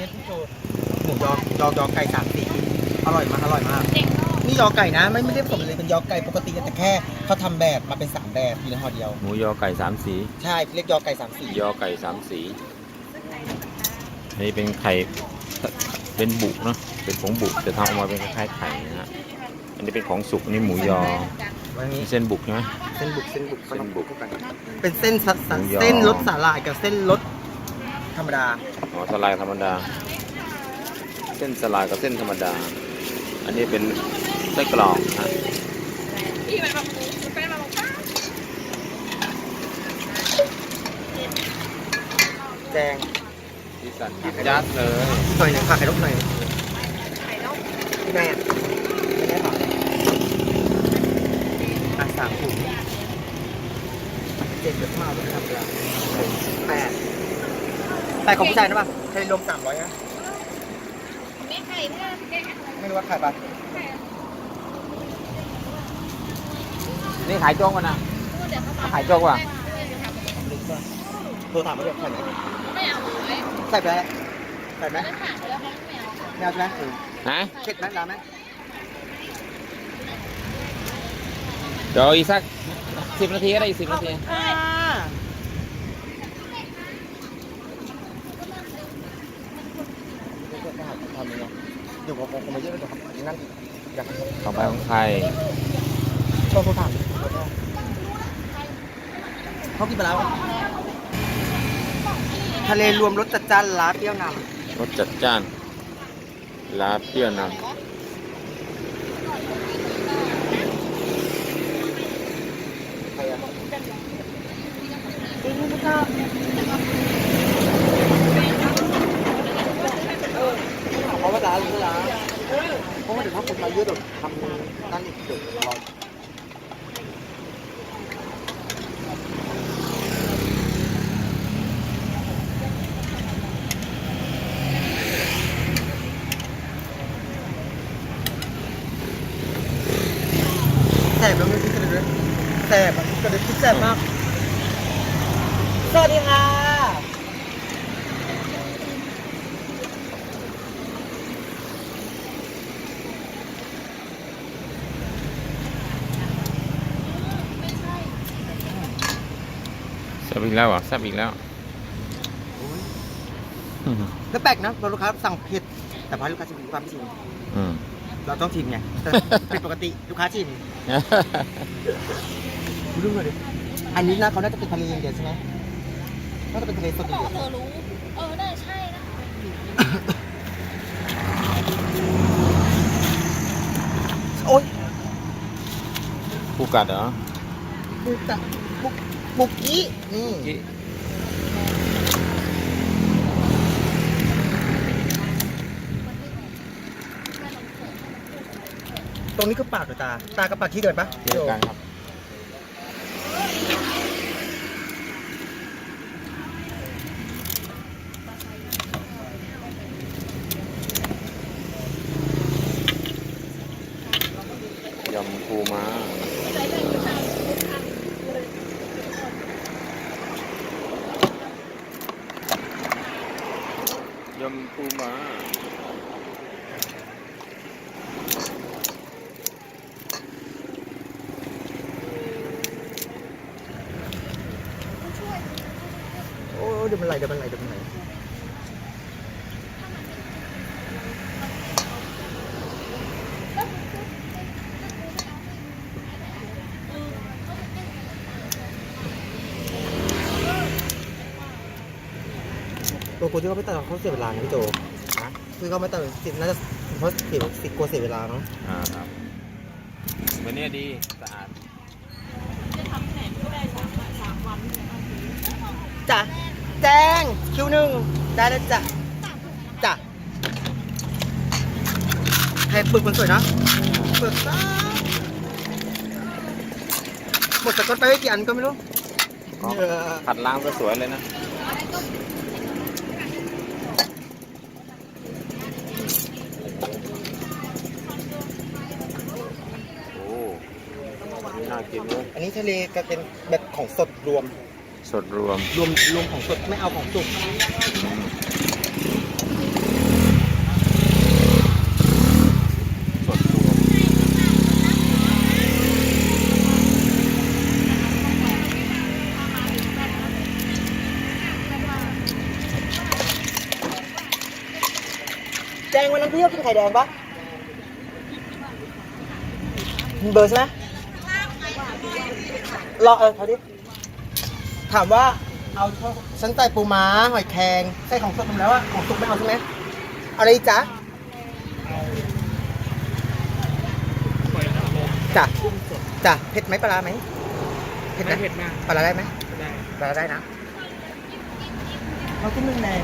นี้พี่โจหมูยอยอยอไก่สามสีอร่อยมากอร่อยมาก นี่ยอไก่นะไม่ไม่ได้ผสมเลยเป็นยอไก่ปกติแต่แค่เขาทำแบบมาเป็นสามแบบอยู่ในห่อเดียว หมูยอไก่สามสี ใช่เรียกยอไก่สามสียอไก่สามสีอันนี้เป็นไข่เป็นบุกเนอะเป็นผงบุกจะทำออกมาเป็นคล้ายๆไข่นะฮะอันนี้เป็นของสุกอันนี้หมูยอวันนี้เส้นบุกใช่ไหมเส้นบุกเส้นบุกเส้นบุก เป็นเส้นสสหมูยอ เส้นรสสาหร่ายกับเส้นรส ธรรมดาอ๋อสลายธรรมดา เส้นสลายกับเส้นธรรมดา อันนี้เป็นไส้กรอกนะพี่มันแบบมันเป็นแบบป้าแจงสีสันยิบยัดเลยหน่อยหนึ่งค่ะไข่นกหน่อยไข่นกพี่แม่พี่แม่ค่ะอะสามถุงเจ็ดเดือนมาเอาไปทำเวลาแปด แปดของผู้ชายนะป่ะใช้รวมสามร้อยนะไม่ไข่เพื่อนแกะไม่รู้ว่าขายป่ะนี่ขายโจ๊กกันนะเดี๋ยวเขาขายโจ๊กว่ะลึกป่ะโทรถามมาด้วยใส่ไหมไม่เอาเลยใส่ไปแล้วใส่ไหมแล้วขาดไปแล้วเขาไม่เอาไม่เอาใช่ไหมเออฮะเผ็ดไหมร้านไหมเดี๋ยวอีกสักสิบนาทีก็ได้อีกสิบนาที ค่ะ ทำยังไงเดี๋ยวผมคงมาเยอะเดี๋ยวนั่นอยากต่อไปของใครโทรโทรถามเขากินไปแล้วทะเลรวมรสจัดจ้านลาเปรี้ยวนรสจัดจ้านลาเปรี้ยวนำใครอะเพราะว่าร้านหรือร้าน เพราะว่าเดี๋ยวถ้าคนมาเยอะเดี๋ยวทำนั่นอีกเดี๋ยวรอ แสบแล้วไม่คิดกันเลยแสบอะกระเด็นคิดแสบมาก สวัสดีค่ะำแซ่ บอีกแล้วเหรอะแซ่บอีกแล้วแล้วแปลกนะพอลูกค้าสั่งเผ็ดแต่พอลูกค้าชิมลูกค้าไม่ชิมอืมเราต้องชิมไงแต่เป็นปกติลูกค้าชิมดูหน่อยดิอันนี้นะเขาน่าจะเป็นทะเลอย่างเดียวใช่ไหมน่าจะเป็นทะเลสดอย่างบอกเดียวเธอรู้เออน่าจะใช่นะโอ๊ยผู้กัดเหรอบุกตะ บุกบุกอี้นี่กี้ตรงนี้คือปากหรือตา ตากับปากที่เดินปะที่เดียวกันครับ ยำปูม้ายำปู ม้าโอ้ยเดี๋ยวมันไหลเดี๋ยวมันไหล เดี๋ยวมันไหลตัวกูที่เขาไม่ตัดเขาเสียเวลาไงพี่โจฮะคือเขาไม่ตัดสิน่าจะเพราะเสียสิกลัวเสียเวลาเนาะอ่าครับวันนี้ดีสะอาดจ้ะแจ้งคิวหนึ่งได้แล้วจ้ะจ้ะให้ปึกมันสวยนะปึกซ่าหมดสก๊อตไปไม่กี่อันก็ไม่รู้อ๋อเออผัดล้างก็สวยเลยนะ นนี้ทะเลจะเป็นแบบของสดรวม สดรวม รวมรวมของสดไม่เอาของสุกสดแจงวันนั้นพี่ก็กินไข่แดงปะเบอร์ใช่ไหม รอเออเขาดิถามว่าเอาเท่าฉันใส่ปูม้าหอยแครงใส่ของสดทำแล้วอะของสุกไม่เอาใช่ไหมเอาอะไรอีกจ๊ะจ้ะจ้ะเผ็ดไหมปลาร้าไหมเผ็ดไหมเผ็ดมากปลาร้าได้ไหมได้ปลาร้าได้นะเราขึ้นนึ่งแดง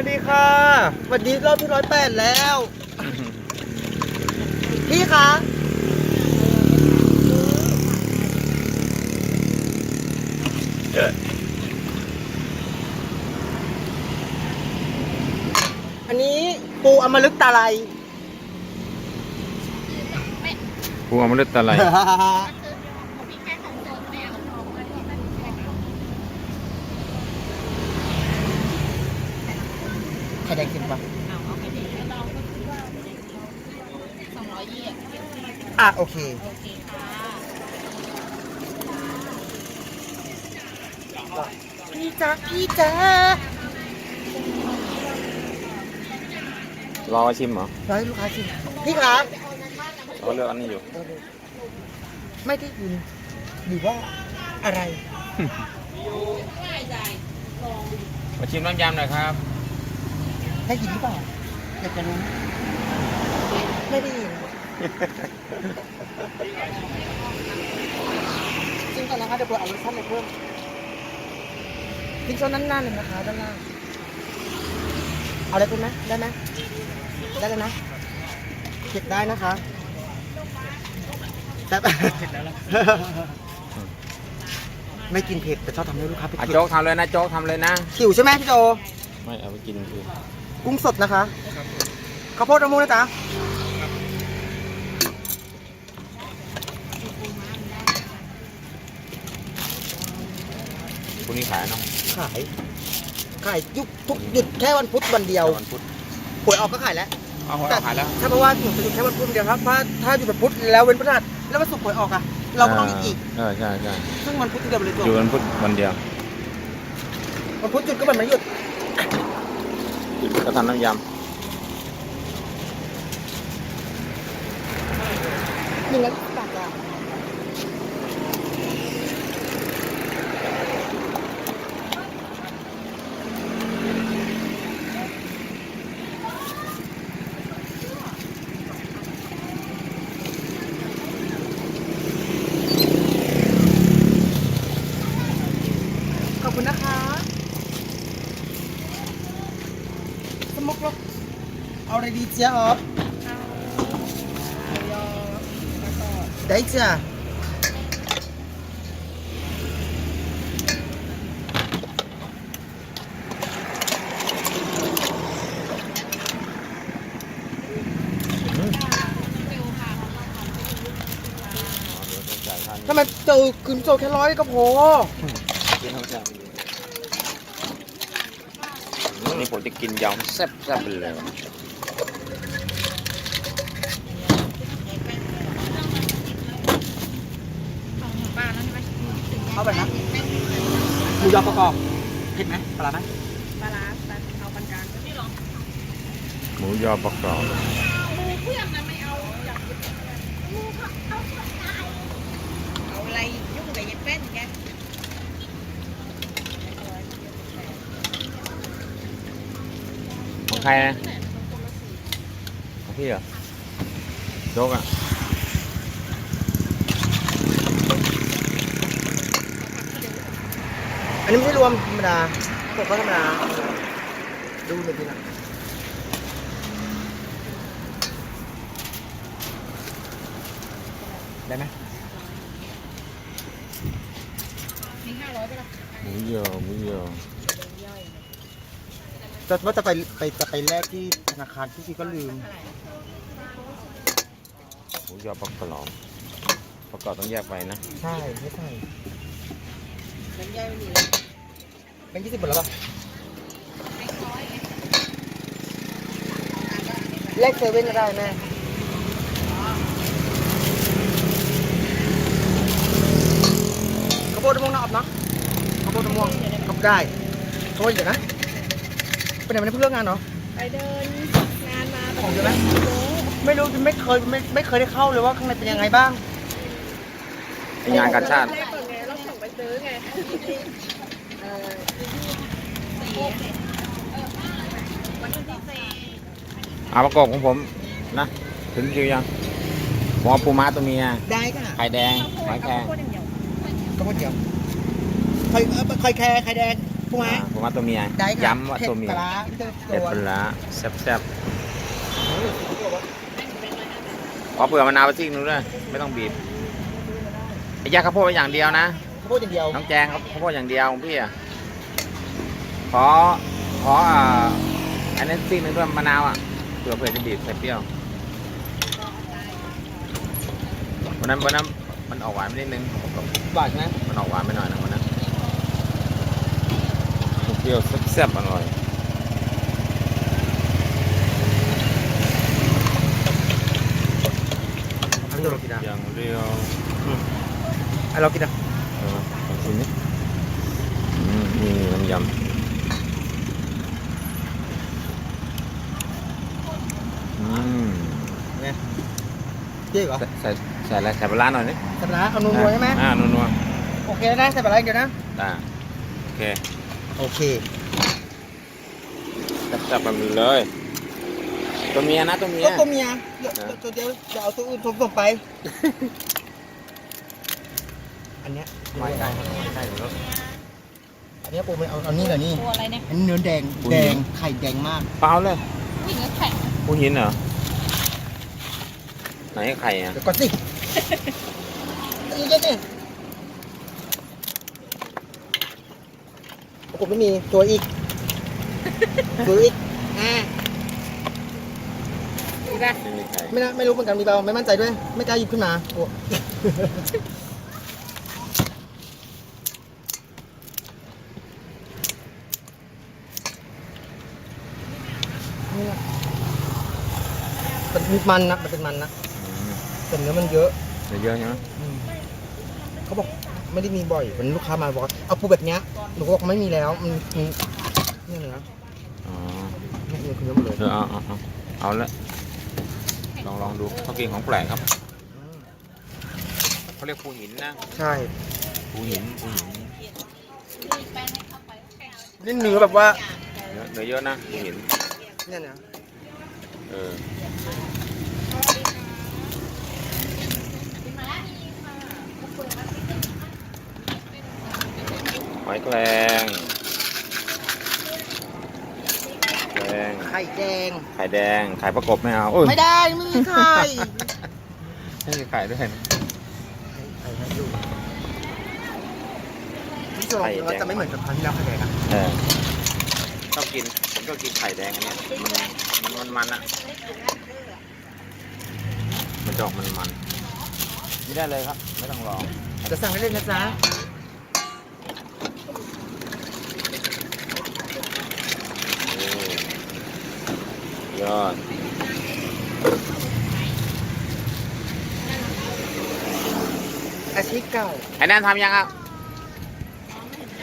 วัสดีค่ะสวัสดีรอบที่ร้อยแปดแล้ว พี่คะอันนี้ปูอมฤตตาไลพวงมฤตอะไร คือมีแค่ของสดไม่เอาของมันที่มันแค่ของ ไข่แดงกินปะเอาเอาไปดีไม่ต้องก็คือว่าสองร้อยยี่อะอะโอเค โอเคค่ะพี่จ๊ะพี่จ๊ะรอชิมเหรอรอให้ลูกค้าชิมพี่คะรอเลือกอันนี้อยู่ ไม่ได้ยินหรือว่าอะไร มาชิมน้ำยำหน่อยครับ ได้ยินหรือเปล่าอยากจะรู้ไม่ได้ยินจริงก่อนนะคะเดี๋ยวเปิดเอารสชาติอะไรเพิ่มทิ้งโซนด้านหน้าเลยนะคะด้านล่างเอาอะไรเพิ่มไหมได้ไหมได้เลยนะเก็บได้นะคะแต่ไม่กินเผ็ดแต่ชอบทำให้ลูกค้าเผ็ดอะโจ๊กทำเลยนะโจ๊กทำเลยนะ หิวใช่ไหมพี่โจ ไม่เอาไปกินคือ กุ้งสดนะคะข้าวโพดมะม่วงนะจ๊ะพรุ่งนี้ขายเนาะขายขายยุกทุกหยุดแค่วันพุธวันเดียววันพุธหวยออกก็ขายแล้วเอาหัวเราขายแล้วถ้าเพราะว่าหนูจะหยุดแค่วันพุธวันเดียวครับถ้าถ้าหยุดวันพุธแล้วเว้นพฤหัสแล้ววันศุกร์หวยออกอะเราก็ต้องหยุดอีกเออใช่ใช่ซึ่งวันพุธเดียวไปเลยตัวอยู่วันพุธวันเดียววันพุธหยุดก็วันไม่หยุด ก็ทำน้ำยหนึ่งละบาทจ้ะขอบคุณนะคะ ส มุกลกเอาอะไรดีเจ๊ออฟได้จ้ะทำไมเจอคืนโจแค่ร้อยก็พอำกินทั้งยำนี่ ผมจะกินยำแซ่บแซ่บไปเลยของป้าแล้วใช่ไหมเอาแบบนั้นหมูยอประกอบเผ็ดไหมปลาร้าไหมปลาร้าปลาเอาปานกลางที่ลองหมูยอประกอบหมูเพื่อนนะไม่เอาอยากกินหมูเขาเอาคนตายเอาอะไรยุ่งกับยายเป็นแก ของใครนะของพี่เหรอโจ๊กอะอันนี้ไม่ใช่รวมธรรมดาผมก็ธรรมดา ดูหน่อยทีหลังได้ไหมมีห้าร้อยไปละหมูยอหมูยอ จะว่าจะไปไปจะไปแลกที่ธนาคารที่พี่ก็ลืมหมูยอดปักกรอบประกอบต้องแยกไปนะ ใช่ไม่ใช่น้ำย่อยไม่มีเลยเป็นยี่สิบหมดแล้วป่ะเลขเซเว่นก็ได้แม่ข้าวโพดมะม่วงน่าอับเนาะข้าวโพดมะม่วงขับได้ข้าวโพดเดี๋ยวนะ เป็นไหนไม่ได้เพิ่งเลิกงานเนาะไปเดินงานมาของเยอะไหมไม่รู้ไม่เคยไม่ไม่เคยได้เข้าเลยว่าข้างในเป็นยังไงบ้างงานกาชาติแรกก่อนไงเราส่งไปซื้อไงเออวันที่สี่เอาประกอบของผมนะ ถึงคิวยังหัวปูม้าตัวเมียได้ค่ะไข่แดงหอยแครงข้าวโพดอย่างเดียวข้าวโพดเดียวไข่เอ่อไข่แคร์ไข่แดง ปูม้าอ่าปูม้าตัวเมียได้ค่ะย้ำว่าตัวเมียเผ็ดปลาร้าไม่ใช่เผ็ดตัวปลาร้าแซ่บๆขอเปลือกมะนาวไปทิ้งนู้นด้วยไม่ต้องบีบไอ้ยาข้าวโพดไปอย่างเดียวนะข้าวโพดอย่างเดียวน้องแจงครับข้าวโพดอย่างเดียวของพี่อะขอขออ่าอันนี้ซีกหนึงด้วยมะนาวอะเผื่อเผื่อจะบีบใส่เปรี้ยววันนั้นวันนั้นมันออกหวานไปนิดนึงหวานนะมันออกหวานไปหน่อยนึงวันนั้นเป รี้ยวแซ่บๆอร่อยอันนี้เรากินอะอย่างเดียวอันเรากินอะเออลองชิมนิอืมนี่น้ำยำอืมเนี่ยเจ๊เหรอใส่ใส่ใส่อะไรใส่ปลาร้าหน่อยนิใส่ปลาร้าเอานัวๆใช่ไหมอ่านัวโอเคได้ใส่ปลาร้าอย่างเดียวนะๆได้โอเค โอเค จับๆมันเลย ตัวเมียนะตัวเมีย ก็ตัวเมียเดี๋ยวนะตัวเดียวจะเอาตัวอื่นผสมไป อันเนี้ยไม่ได้ไม่ได้อยู่แล้วอันเนี้ยปูไม่เอาเอานี่เหรอนี่ตัวอะไรเนี่ยอันนี้เนื้อแดงปูแดหิงนไข่แดงมาก เปล่าเลยวิ่งแล้วแข็งผู้หินเหรอ ไหนไข่อะ เดี๋ยวก่อนสิอีกเจ๊ดิ ผมไม่มีตัวอีกตัวอีกอ่าดีป่ะไม่มีไข่ไม่น่าไม่รู้เหมือนกันมีเปล่าไม่มั่นใจด้วย ไม่กล้าหยิบขึ้นมาโอ้เนี่ยมันมีมันนะมันเป็นมันนะอืมแต่เนื้อมันเยอะ เดี๋ยวเยอะใช่ไหมอืมเขาบอก ไม่ได้มีบ่อยวันลูกค้ามาบอกว่าเอาปูแบบเนี้ยหนูก็บอกไม่มีแล้วมันมันเนี่ยเนื้ออ๋อเนี่ยเนื้อคือเนื้อหมดเลยเออเอาเอาเอาเอาละลองลองดูเขากินของแปลกครับเขาเรียกผู้หินนะใช่ผู้หินผู้หินนี่เนื้อแบบว่าเนื้อเนื้อเยอะนะผู้หินเนี่ยนะเออ หอยแครงแครงไข่แดง ไข่แดง ไข่ประกบไม่เอาโอ้ยไม่ได้ไม่มีไข่ไม่มีไข่ด้วยนะไข่ให้ดูที่สองไข่แดงเราจะไม่เหมือนกับครั้งที่แล้วไข่แดงอะเออชอบกิน ผมก็กินไข่แดงอันเนี้ยมันมันมันมันอะมันจะออกมันมันไม่ได้เลยครับ ไม่ต้องรอจะสั่งได้เลยนะจ๊ะ โอ้ยอดอาชีพเก่าไอ้นั่นทำยังอะ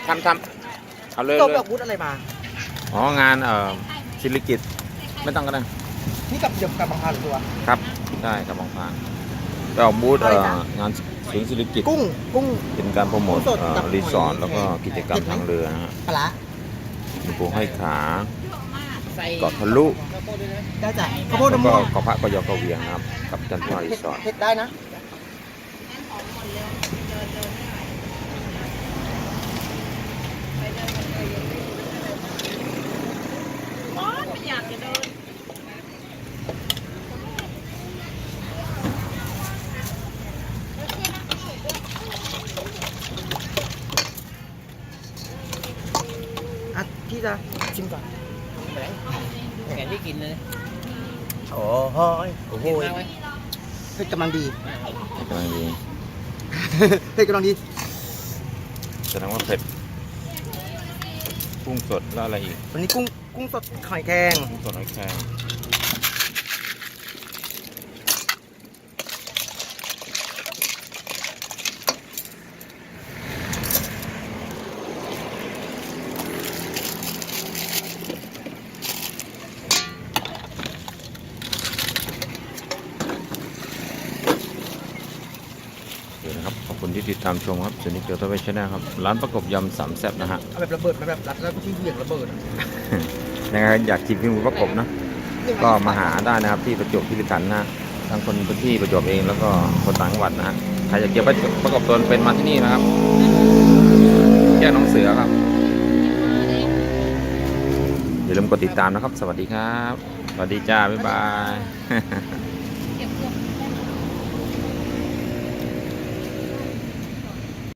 ทำทำเอาเลยจบเลดยอกวุฒอะไรมา อ๋องานเอ่อศิริกิจไม่ต้องก็ได้นี่กับเดียวกับบางพาหรือตัว ครับได้กับบางพานไปออกบูธอะไรเอ่อจ๊ะงานสวนศิริกิจกุ้ง กุ้ง เป็นการโปรโมทกุ้งสดเอ่อกับรีสอร์ทหอยแล้วก็แครงกิจกรรมเผ็ดไหมทางเรือนะฮะปลาร้ามีปูให้ขาใส่เกาะทะลุ ได้จ้ะข้าวโพดแล้วน้ำก็ม่วงเกาะพระกยอกระเวียงนะครับ กับจันทร์รีสอร์ทเผ็ดได้นะร้อนไม่อยากจะเดิน อะพี่จะชิมก่อน แกที่กินเลยโอ้โหโอ้โหกินมากไหมเผ็ดกำลังดีกำลังดีเผ็ดกำลังดีแสดงว่าเผ็ดกุ้งสดแล้วอะไรอีกวันนี้กุ้งกุ้งสดไข่แกงกุ้งสดหอยแครงโอเคนะครับ ขอบคุณที่ ติดตามชมครับสนิทเกียวทวีชนะครับ ร้านประกบยำสามแซ่บนะฮะเอาแบบระเบิดมาแบบรัดแล้วที่เหวี่ยงระเบิดอะยังไงอยากชิมพิมพ์ประกบนะ ก็มาหาได้นะครับที่ประจวบคีรีขันธ์นะทั้งคนพื้นที่ประจวบเองแล้วก็คนต่างจังหวัดนะฮะใครอยากเก็บประจวบประกบตนเป็นมาที่นี่นะครับแยกน้องเสือครับอย่าลืมกดติดตามนะครับ สวัสดีครับ สวัสดีจ้า บ๊ายบาย